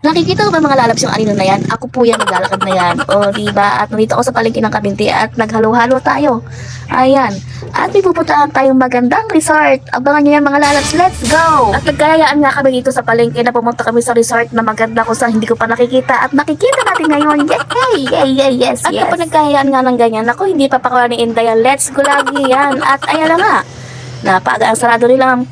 Nakikita ko ba mga lalabs yung anino na yan? Ako po yan, naglalakad na yan. O, diba? At nandito ako sa palengke ng Kabinti at naghalo-halo tayo. Ayan. At may pupuntahan tayong magandang resort. Abangan nyo yan mga lalabs. Let's go! At nagkayaan nga kami dito sa palengke na pumunta kami sa resort na maganda kung saan hindi ko pa nakikita. At nakikita natin ngayon. Yay! Yay! Yay! Yes! At yes. kapag nagkayaan nga ng ganyan, ako hindi pa pakawala ni Inday. Let's go lagi yan. At ayan na nga. Napaga ang sarado nilang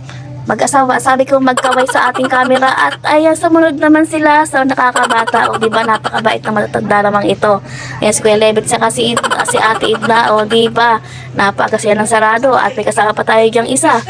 mag-asawa. Sabi ko magkaway sa ating camera at ayan, sumunod naman sila sa nakakabata. O di ba napakabait na matatanda namang ito. Yes, Kuya Levitt saka si, Id, si Ate Idna. O di ba napakasya ng sarado at may kasama pa tayo diyang isa.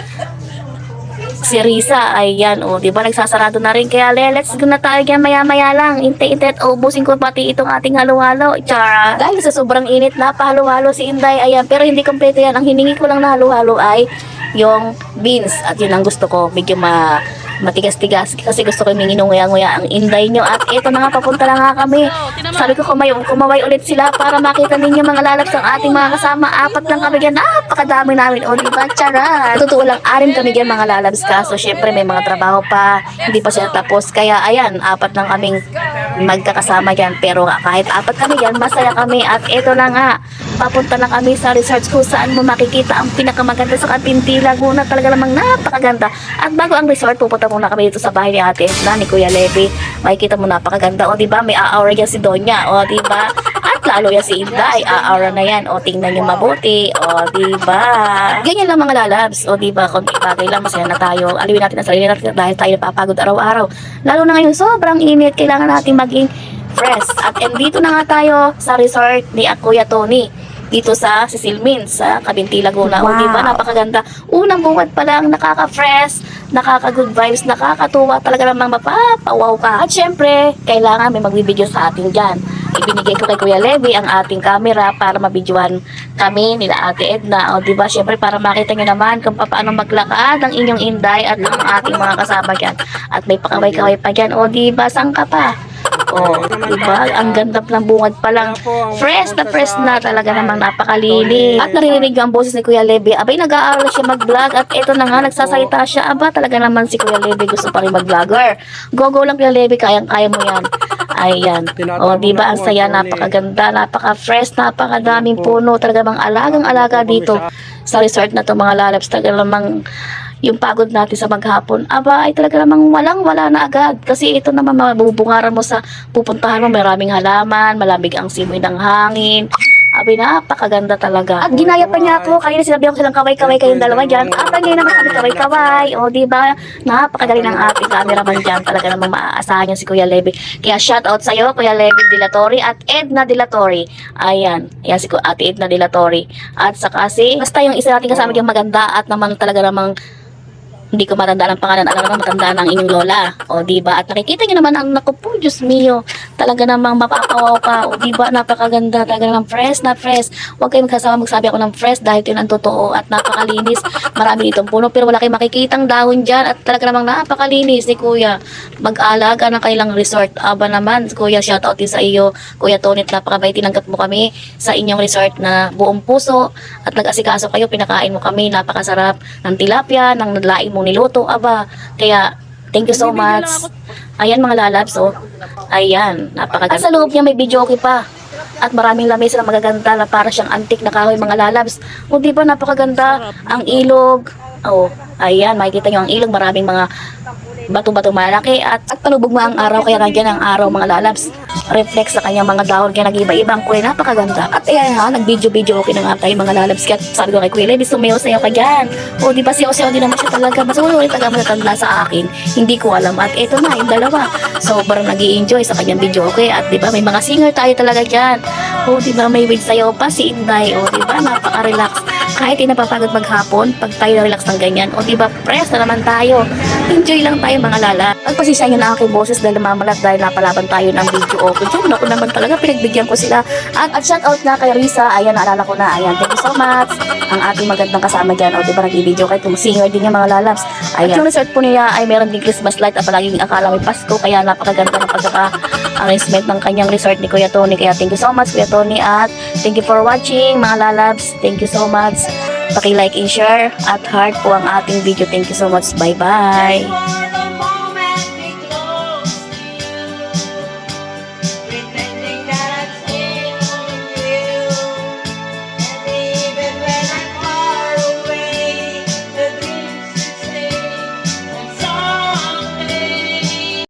Si Risa, ayan, o, di ba, nagsasarado na rin. Kaya, le, let's go na tayo dyan, maya-maya lang. Inte-inte at ubusin ko pati itong ating halo-halo. Chara. Dahil sa sobrang init, napahalo-halo si Inday, ayan. Pero hindi kompleto yan. Ang hiningi ko lang na halo-halo ay yung beans. At yun ang gusto ko. Medyo ma matigas-tigas. Kasi gusto ko yung nguya-nguya ang inday nyo. At ito na nga papunta na nga kami. Sabi ko kumay, kumaway ulit sila para makita ninyo mga lalabs ang ating mga kasama. Apat lang kami dyan. Napakadami namin. O diba? Charot totoo lang arim kami dyan mga lalabs. Kaso syempre may mga trabaho pa. Hindi pa sila tapos. Kaya ayan apat lang kaming magkakasama dyan. Pero kahit apat kami dyan masaya kami. At ito na nga papunta na kami sa resort kung saan mo makikita ang pinakamaganda sa Kapinti Laguna talaga namang napakaganda. At bago ang resort pupunta muna kami dito sa bahay ni ate na ni Kuya Levi. Makikita mo napakaganda. O di ba may aura yan si Donya. O di ba at lalo yan si Inday aura na yan. O tingnan niyo mabuti. O di ba ganyan lang mga lalabs. O di ba konti bagay lang. Masaya na tayo. Aliwin natin ang sarili natin dahil tayo napapagod araw-araw. Lalo na ngayon sobrang init. Kailangan natin maging fresh. At dito na nga tayo sa resort ni Kuya Tony dito sa Cecil Min sa Cabinti Laguna. O, Wow. di ba? Napakaganda. Unang bungad pa lang, nakaka-fresh, nakaka-good vibes, nakakatuwa. Talaga namang mapapawaw ka. At syempre, kailangan may magbibideo sa atin dyan. Ibinigay ko kay Kuya Levi ang ating camera para mabidyohan kami nila Ate Edna. O, di ba? Syempre, para makita nyo naman kung paano maglakad ang inyong inday at ang ating mga kasama dyan. At may pakaway-kaway pa dyan. O, di ba? Saan ka pa? O, di ba? Ang ganda ng bungad pa lang. Fresh na fresh na talaga namang napakalinis. At naririnig ang boses ni Kuya Lebe. Abay, nag-aaral siya mag-vlog at ito na nga, nagsasalita siya. Aba, talaga naman si Kuya Lebe gusto pa rin mag-vlogger. Go-go lang Kuya Lebe, kayang-kaya mo yan. Ayan. O, di ba? Ang saya, napakaganda, napaka-fresh, napakadaming puno. Talaga namang alagang-alaga dito sa resort na to mga lalabs. Talaga namang yung pagod natin sa maghapon, aba ay talaga namang walang wala na agad. Kasi ito naman mabubungaran mo sa pupuntahan mo, maraming halaman, malamig ang simoy ng hangin. Abi, napakaganda talaga. At ginaya pa niya ako, kaya sinabi ko silang kaway-kaway kayong dalawa dyan. Aba, ngayon naman kami kaway-kaway. O, di ba? Napakagaling ng ating cameraman dyan. Talaga namang maaasahan niya si Kuya Levi. Kaya shout out sa'yo, Kuya Levi Dilatori at Edna Dilatori. Ayan. Ayan si Ate Edna Dilatori. At saka si, basta yung isa nating kasama dyan maganda at namang talaga namang hindi ko matandaan ang pangalan, alam naman matandaan ang inyong lola. O, di ba? At nakikita niyo naman ang naku po, Diyos mio. Talaga namang mapapawaw ka. O, di ba? Napakaganda. Talaga namang fresh na fresh. Huwag kayong magkasama magsabi ako ng fresh dahil ito ang totoo at napakalinis. Marami ditong puno pero wala kayong makikitang dahon dyan at talaga namang napakalinis ni Kuya. Mag-alaga ng kailang resort. Aba naman, Kuya, shoutout din sa iyo. Kuya Tony, napakabait tinanggap mo kami sa inyong resort na buong puso at nag-asikaso kayo, pinakain mo kami, napakasarap ng tilapia, ng laing mong niluto, aba. Kaya, thank you so much. Ayan mga lalabs, oh. Ayan, napakaganda. At sa loob niya may video okay pa. At maraming lamesa na magaganda na para siyang antik na kahoy mga lalabs. O di ba napakaganda ang ilog. Oh, ayan, makikita niyo ang ilog, maraming mga bato-bato malaki at, at palubog mo ang araw kaya nandiyan ang araw mga lalabs. Reflect sa kanyang mga dahon kaya nag-iba-ibang kulay. Napakaganda. At ayan ha nag-video-video okay na nga tayo mga lalabs. Kaya sabi ko kay Kuya Levi sumayo sa'yo ka dyan. O di ba siya siya din naman siya talaga. Mas ulit taga matatanda sa akin hindi ko alam. At eto na yung dalawa. Sobrang nag enjoy sa kanyang video okay? At di ba may mga singer tayo talaga dyan. O di ba may with sayo pa si Inday. O di ba napaka-relax kahit napapagod maghapon pag tayo relax ng ganyan o di ba press na naman tayo. Enjoy lang tayo mga lala. Pagpasisya nyo na aking boses dahil mamalat dahil napalaban tayo ng video. Okay dyan ako naman talaga pinagbigyan ko sila. At, at shout out nga kay Risa. Ayan naalala ko na. Ayan thank you so much. Ang ating magandang kasama dyan o di ba nag-video kahit yung singer din yung mga lalabs. Ayan. at yung resort po niya ay meron din Christmas light at palaging akala may Pasko kaya napakaganda ng pagkaka-arrangement ng kanyang resort ni Kuya Tony. Kaya thank you so much Kuya Tony. At thank you for watching mga lalabs. Thank you so much Paki-like and share at heart po ang ating video. Thank you so much. Bye-bye.